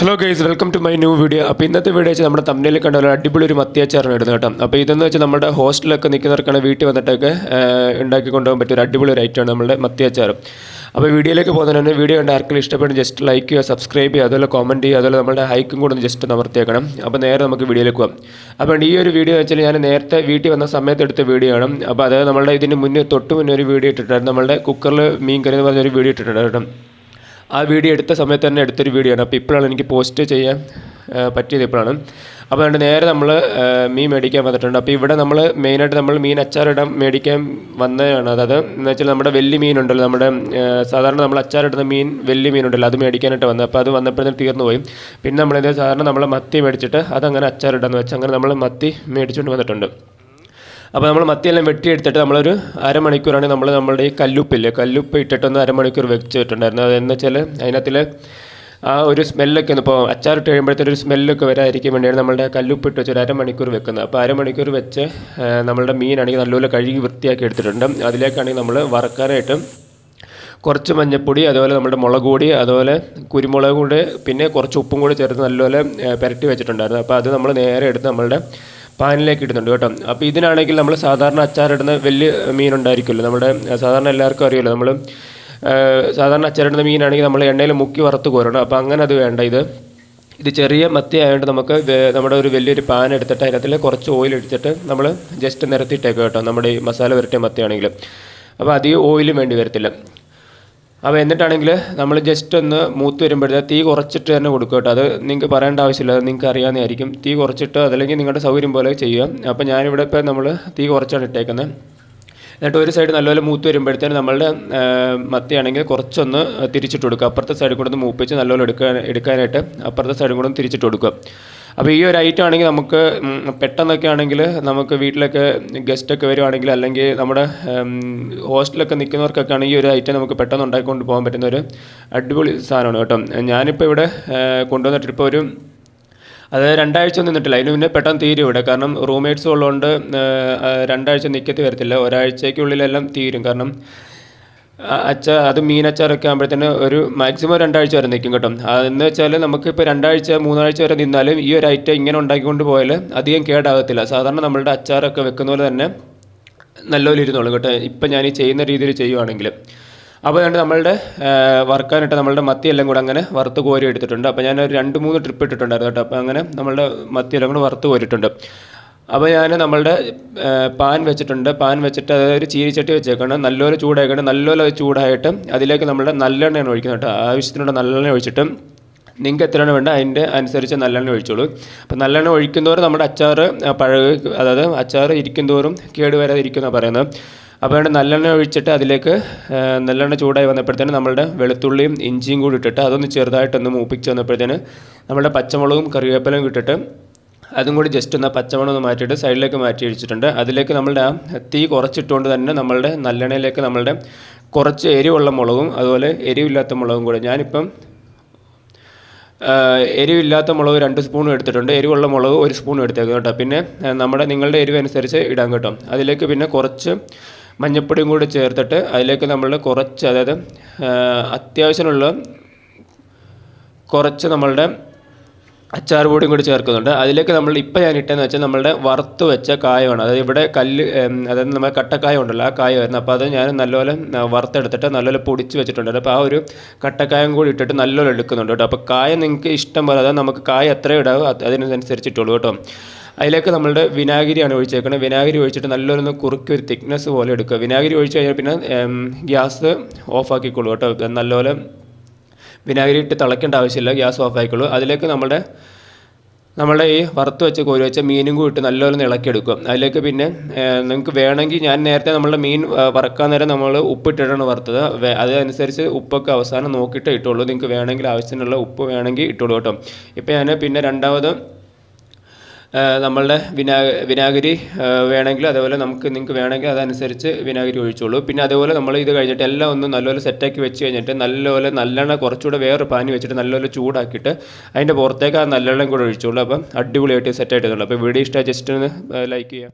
Hello guys welcome to my new video അപ്പോൾ ഇന്നത്തെ video വെച്ചാൽ നമ്മുടെ തമ്മിൽ കണ്ട ഒരു അടിപൊളി ഒരു മത്തിയച്ചാറാണ് ഇടുന്നത് കേട്ടോ. അപ്പോൾ ഇതെന്ന് വെച്ചാൽ നമ്മുടെ ഹോസ്റ്റലൊക്കെ നിൽക്കുന്നവർക്കാണ് വീട്ടിൽ വന്നിട്ടൊക്കെ ഉണ്ടാക്കി കൊണ്ടുപോകാൻ പറ്റിയ ഒരു അടിപൊളി ഒരു ഐറ്റമാണ് നമ്മുടെ മത്തിയച്ചാർ അപ്പോൾ വീഡിയോയിലേക്ക് പോകുന്നതിന് വീഡിയോ കണ്ട് ആർക്കും ഇഷ്ടപ്പെടും ജസ്റ്റ് ലൈക്ക് ചെയ്യുക സബ്സ്ക്രൈബ് ചെയ്യുക അതുപോലെ കോമന്റ് ചെയ്യുക അതുപോലെ നമ്മുടെ ഹൈക്കും കൂടെ ഒന്ന് ജസ്റ്റ് അമർത്തിയേക്കണം. അപ്പോൾ നേരെ നമുക്ക് വീഡിയോയിലേക്ക് പോകാം. അപ്പോൾ ഈ ഒരു വീഡിയോ വെച്ചാൽ ഞാൻ നേരത്തെ വീട്ടിൽ വന്ന സമയത്ത് എടുത്ത വീഡിയോ ആണ്. അപ്പോൾ അതായത് നമ്മുടെ ഇതിന് മുന്നേ തൊട്ട് മുന്നേ ഒരു വീഡിയോ ഇട്ടിട്ടുണ്ടായിരുന്നു. നമ്മുടെ കുക്കറിൽ മീൻ കറി എന്ന് പറഞ്ഞൊരു വീഡിയോ ഇട്ടിട്ടുണ്ടായിരുന്നു ആ വീഡിയോ എടുത്ത സമയത്ത് തന്നെ എടുത്തൊരു വീഡിയോ ആണ്. അപ്പോൾ ഇപ്പോഴാണ് എനിക്ക് പോസ്റ്റ് ചെയ്യാൻ പറ്റിയത് ഇപ്പോഴാണ്. അപ്പോൾ അതുകൊണ്ട് നേരെ നമ്മൾ മീൻ മേടിക്കാൻ വന്നിട്ടുണ്ട്. അപ്പോൾ ഇവിടെ നമ്മൾ മെയിനായിട്ട് നമ്മൾ മീൻ അച്ചാറിടാൻ മേടിക്കാൻ വന്നതാണ്. അതായത് എന്ന് വെച്ചാൽ നമ്മുടെ വലിയ മീനുണ്ടല്ലോ നമ്മുടെ സാധാരണ നമ്മൾ അച്ചാറിടുന്ന മീൻ വലിയ മീനുണ്ടല്ലോ അത് മേടിക്കാനായിട്ട് വന്നത്. അപ്പോൾ അത് വന്നപ്പോഴത്തേന് തീർന്നു പോയി. പിന്നെ നമ്മളിത് സാധാരണ നമ്മൾ മത്തി മേടിച്ചിട്ട് അതങ്ങനെ അച്ചാറിടാന്ന് വെച്ചാൽ അങ്ങനെ നമ്മൾ മത്തി മേടിച്ചുകൊണ്ട് വന്നിട്ടുണ്ട്. അപ്പോൾ നമ്മൾ മത്തിയെല്ലാം വെട്ടിയെടുത്തിട്ട് നമ്മളൊരു അരമണിക്കൂറാണ് നമ്മൾ നമ്മുടെ ഈ കല്ലുപ്പില്ലേ കല്ലുപ്പ് ഇട്ടിട്ടൊന്ന് അരമണിക്കൂർ വെച്ചിട്ടുണ്ടായിരുന്നു അതെന്ന് വെച്ചാൽ അതിനകത്തിൽ ആ ഒരു സ്മെല്ലൊക്കെ ഒന്ന് ഇപ്പോൾ അച്ചാറിട്ട് കഴിയുമ്പോഴത്തേക്ക് ഒരു സ്മെല്ലൊക്കെ വരാതിരിക്കാൻ വേണ്ടിയാണ് നമ്മളുടെ കല്ലുപ്പ് ഇട്ട് വെച്ച് ഒരു അരമണിക്കൂർ വെക്കുന്നത്. അപ്പോൾ അരമണിക്കൂർ വെച്ച് നമ്മളുടെ മീനാണെങ്കിൽ നല്ലപോലെ കഴുകി വൃത്തിയാക്കി എടുത്തിട്ടുണ്ട്. അതിലേക്കാണെങ്കിൽ നമ്മൾ വറക്കാനായിട്ട് കുറച്ച് മഞ്ഞപ്പൊടി അതുപോലെ നമ്മുടെ മുളക് പൊടി അതുപോലെ കുരുമുളക് കൂടി പിന്നെ കുറച്ച് ഉപ്പും കൂടി ചേർത്ത് നല്ലപോലെ പുരട്ടി വെച്ചിട്ടുണ്ടായിരുന്നു. അപ്പോൾ അത് നമ്മൾ നേരെ എടുത്ത് നമ്മളുടെ പാനിലേക്ക് ഇടുന്നുണ്ട് കേട്ടോ. അപ്പോൾ ഇതിനാണെങ്കിൽ നമ്മൾ സാധാരണ അച്ചാറിടുന്ന വലിയ മീനുണ്ടായിരിക്കുമല്ലോ നമ്മുടെ സാധാരണ എല്ലാവർക്കും അറിയുമല്ലോ. നമ്മൾ സാധാരണ അച്ചാറിടുന്ന മീനാണെങ്കിൽ നമ്മൾ എണ്ണയിൽ മുക്കി വറുത്ത് കോരണം. അപ്പോൾ അങ്ങനെ അത് വേണ്ട. ഇത് ഇത് ചെറിയ മത്തി ആയതുകൊണ്ട് നമുക്ക് നമ്മുടെ ഒരു വലിയൊരു പാൻ എടുത്തിട്ട് അതിനകത്തിൽ കുറച്ച് ഓയിൽ എടുത്തിട്ട് നമ്മൾ ജസ്റ്റ് നിരത്തിയിട്ടേക്ക് കേട്ടോ. നമ്മുടെ ഈ മസാല പുരട്ടിയ മത്തിയാണെങ്കിൽ അപ്പോൾ അധികം ഓയിലും വേണ്ടി വരത്തില്ല. അപ്പോൾ എന്നിട്ടാണെങ്കിൽ നമ്മൾ ജസ്റ്റ് ഒന്ന് മൂത്ത് വരുമ്പോഴത്തെ തീ കുറച്ചിട്ട് തന്നെ കൊടുക്കുക കേട്ടോ. അത് നിങ്ങൾക്ക് പറയേണ്ട ആവശ്യമില്ല. അത് നിങ്ങൾക്ക് അറിയാവുന്നതായിരിക്കും. തീ കുറച്ചിട്ട് അതല്ലെങ്കിൽ നിങ്ങളുടെ സൗകര്യം പോലെ ചെയ്യുക. അപ്പോൾ ഞാനിവിടെ ഇപ്പോൾ നമ്മൾ തീ കുറച്ചാണ് ഇട്ടേക്കുന്നത് എന്നിട്ട് ഒരു സൈഡ് നല്ലപോലെ മൂത്ത് വരുമ്പോഴത്തേന് നമ്മളുടെ മത്തിയാണെങ്കിൽ കുറച്ചൊന്ന് തിരിച്ചിട്ട് കൊടുക്കുക. അപ്പുറത്തെ സൈഡിൽ കൂടെ ഒന്ന് മൂപ്പിച്ച് നല്ലപോലെ എടുക്കാൻ എടുക്കാനായിട്ട് അപ്പുറത്തെ സൈഡും കൂടെ ഒന്ന് തിരിച്ചിട്ട് കൊടുക്കുക. അപ്പോൾ ഈ ഒരു ഐറ്റം ആണെങ്കിൽ നമുക്ക് പെട്ടെന്നൊക്കെ ആണെങ്കിൽ നമുക്ക് വീട്ടിലൊക്കെ ഗസ്റ്റൊക്കെ വരുവാണെങ്കിൽ അല്ലെങ്കിൽ നമ്മുടെ ഹോസ്റ്റലൊക്കെ നിൽക്കുന്നവർക്കൊക്കെ ആണെങ്കിൽ ഈ ഒരു ഐറ്റം നമുക്ക് പെട്ടെന്ന് ഉണ്ടാക്കിക്കൊണ്ട് പോകാൻ പറ്റുന്ന ഒരു അടിപൊളി സാധനമാണ് കേട്ടോ. ഞാനിപ്പോൾ ഇവിടെ കൊണ്ടുവന്നിട്ടിപ്പോൾ ഒരു അത് രണ്ടാഴ്ച ഒന്നും നിന്നിട്ടില്ല. അതിന് മുന്നേ പെട്ടെന്ന് തീരും ഇവിടെ. കാരണം റൂംമേറ്റ്സ് ഉള്ളതുകൊണ്ട് രണ്ടാഴ്ച നിൽക്കത്തി വരത്തില്ല. ഒരാഴ്ചയ്ക്കുള്ളിലെല്ലാം തീരും. കാരണം അച്ച അത് മീനച്ചാറൊക്കെ ആകുമ്പോഴത്തേന് ഒരു മാക്സിമം രണ്ടാഴ്ച വരെ നിൽക്കും കേട്ടോ. അതെന്ന് വെച്ചാൽ നമുക്കിപ്പോൾ രണ്ടാഴ്ച മൂന്നാഴ്ച വരെ നിന്നാലും ഈ ഒരു ഐറ്റം ഇങ്ങനെ ഉണ്ടാക്കിക്കൊണ്ട് പോയാൽ അധികം കേടാകത്തില്ല. സാധാരണ നമ്മളുടെ അച്ചാറൊക്കെ വെക്കുന്ന പോലെ തന്നെ നല്ലപോലെ ഇരുന്നോളും കേട്ടോ. ഇപ്പം ഞാൻ ഈ ചെയ്യുന്ന രീതിയിൽ ചെയ്യുവാണെങ്കിൽ അപ്പോൾ അതുകൊണ്ട് നമ്മളുടെ വറുക്കാനിട്ട് നമ്മളുടെ മത്തിയെല്ലാം കൂടെ അങ്ങനെ വറുത്ത് കോരി എടുത്തിട്ടുണ്ട്. അപ്പോൾ ഞാൻ ഒരു രണ്ട് മൂന്ന് ട്രിപ്പ് ഇട്ടിട്ടുണ്ടായിരുന്നു കേട്ടോ. അപ്പോൾ അങ്ങനെ നമ്മളുടെ മത്തിയെല്ലാം കൂടെ വറുത്ത് കോരിയിട്ടുണ്ട്. അപ്പോൾ ഞാൻ നമ്മളുടെ പാൻ വെച്ചിട്ടുണ്ട്. പാൻ വെച്ചിട്ട് അതായത് ഒരു ചീരിച്ചട്ടി വെച്ചേക്കണം. നല്ലപോലെ ചൂടാക്കണം നല്ലപോലെ ചൂടായിട്ട് അതിലേക്ക് നമ്മുടെ നല്ലെണ്ണയാണ് ഒഴിക്കുന്നത് കേട്ടോ. ആവശ്യത്തിനുള്ള നല്ലെണ്ണ ഒഴിച്ചിട്ട് നിങ്ങൾക്ക് എത്രയാണ് വേണ്ട അതിന്റെ അനുസരിച്ച് നല്ലെണ്ണ ഒഴിച്ചോളൂ. അപ്പോൾ നല്ലെണ്ണ ഒഴിക്കുന്നതോറും നമ്മുടെ അച്ചാർ പഴക അതായത് അച്ചാർ ഇരിക്കുന്നതോറും കേട് വരാതെ ഇരിക്കുമെന്നാണ് പറയുന്നത്. അപ്പോൾ അതുകൊണ്ട് നല്ലെണ്ണ ഒഴിച്ചിട്ട് അതിലേക്ക് നല്ലെണ്ണ ചൂടായി വന്നപ്പോഴത്തേന് നമ്മളുടെ വെളുത്തുള്ളിയും ഇഞ്ചിയും കൂടി ഇട്ടിട്ട് അതൊന്ന് ചെറുതായിട്ടൊന്ന് മൂപ്പിച്ച് വന്നപ്പോഴത്തേന് നമ്മുടെ പച്ചമുളകും കറിവേപ്പിലയും ഇട്ടിട്ട് അതും കൂടി ജസ്റ്റ് ഒന്ന് പച്ചമണം ഒന്ന് മാറ്റിയിട്ട് സൈഡിലേക്ക് മാറ്റി വെച്ചിട്ടുണ്ട്. അതിലേക്ക് നമ്മളുടെ തീ കുറച്ചിട്ടുകൊണ്ട് തന്നെ നമ്മളുടെ നല്ലെണ്ണയിലേക്ക് നമ്മളുടെ കുറച്ച് എരിവുള്ള മുളകും അതുപോലെ എരിവില്ലാത്ത മുളകും കൂടെ. ഞാനിപ്പം എരിവില്ലാത്ത മുളക് രണ്ട് സ്പൂണും എടുത്തിട്ടുണ്ട്. എരിവുള്ള മുളക് ഒരു സ്പൂണും എടുത്തേക്കും കേട്ടോ. പിന്നെ നമ്മുടെ നിങ്ങളുടെ എരിവ് അനുസരിച്ച് ഇടാൻ കേട്ടോ. അതിലേക്ക് പിന്നെ കുറച്ച് മഞ്ഞപ്പൊടിയും കൂടി ചേർത്തിട്ട് അതിലേക്ക് നമ്മൾ കുറച്ച് അതായത് അത്യാവശ്യമുള്ള കുറച്ച് നമ്മളുടെ അച്ചാർ പൊടിയും കൂടി ചേർക്കുന്നുണ്ട്. അതിലേക്ക് നമ്മൾ ഇപ്പം ഞാൻ ഇട്ടതെന്ന് വെച്ചാൽ നമ്മളുടെ വറുത്ത് വെച്ച കായമാണ് അതായത് ഇവിടെ കല്ല് അതായത് നമ്മുടെ കട്ടക്കായ ഉണ്ടല്ലോ ആ കായമായിരുന്നു അപ്പോൾ അത് ഞാൻ നല്ലപോലെ വറുത്തെടുത്തിട്ട് നല്ലപോലെ പൊടിച്ച് വെച്ചിട്ടുണ്ട്. അപ്പോൾ ആ ഒരു കട്ടക്കായം കൂടി ഇട്ടിട്ട് നല്ലപോലെ എടുക്കുന്നുണ്ട് കേട്ടോ. അപ്പോൾ കായ നിങ്ങൾക്ക് ഇഷ്ടം പോലെ അതായത് നമുക്ക് കായ എത്ര ഇടാവോ അതിനനുസരിച്ചിട്ടുള്ളൂ കേട്ടോ. അതിലേക്ക് നമ്മളുടെ വിനാഗിരിയാണ് ഒഴിച്ചേക്കുന്നത് വിനാഗിരി ഒഴിച്ചിട്ട് നല്ലൊരു കുറുക്കി ഒരു തിക്നെസ് പോലെ എടുക്കുക. വിനാഗിരി ഒഴിച്ച് കഴിഞ്ഞാൽ പിന്നെ ഗ്യാസ് ഓഫ് ആക്കിക്കോളൂ കേട്ടോ. നല്ലപോലെ വിനാഗിരി ഇട്ട് തിളയ്ക്കേണ്ട ആവശ്യമില്ല ഗ്യാസ് ഓഫ് ആയിക്കോളൂ. അതിലേക്ക് നമ്മുടെ നമ്മുടെ ഈ വറുത്ത് വെച്ച കോരി വെച്ച മീനും കൂടി ഇട്ട് നല്ലപോലെ ഇളക്കിയെടുക്കും അതിലേക്ക് പിന്നെ നിങ്ങൾക്ക് വേണമെങ്കിൽ ഞാൻ നേരത്തെ നമ്മളുടെ മീൻ വറക്കാൻ നേരം നമ്മൾ ഉപ്പിട്ടിട്ടാണ് വറുത്തത്. അതനുസരിച്ച് ഉപ്പൊക്കെ അവസാനം നോക്കിയിട്ട് ഇട്ടുള്ളൂ. നിങ്ങൾക്ക് വേണമെങ്കിൽ ആവശ്യത്തിനുള്ള ഉപ്പ് വേണമെങ്കിൽ ഇട്ടുള്ളൂ കേട്ടോ. ഇപ്പം ഞാൻ പിന്നെ രണ്ടാമത് നമ്മളുടെ വിനാ വിനാഗിരി വേണമെങ്കിൽ അതേപോലെ നമുക്ക് നിങ്ങൾക്ക് വേണമെങ്കിൽ അതനുസരിച്ച് വിനാഗിരി ഒഴിച്ചോളൂ. പിന്നെ അതേപോലെ നമ്മൾ ഇത് കഴിഞ്ഞിട്ട് എല്ലാം ഒന്ന് നല്ലപോലെ സെറ്റാക്കി വെച്ച് കഴിഞ്ഞിട്ട് നല്ലപോലെ നല്ലെണ്ണ കുറച്ചുകൂടെ വേറെ പാനി വെച്ചിട്ട് നല്ലപോലെ ചൂടാക്കിയിട്ട് അതിന്റെ പുറത്തേക്ക് ആ നല്ലെണ്ണം കൂടെ ഒഴിച്ചോളൂ. അപ്പം അടിപൊളിയായിട്ട് സെറ്റായിട്ട് അപ്പോൾ വീഡിയോ ഇഷ്ടമായി ജസ്റ്റ് ഒന്ന് ലൈക്ക് ചെയ്യുക.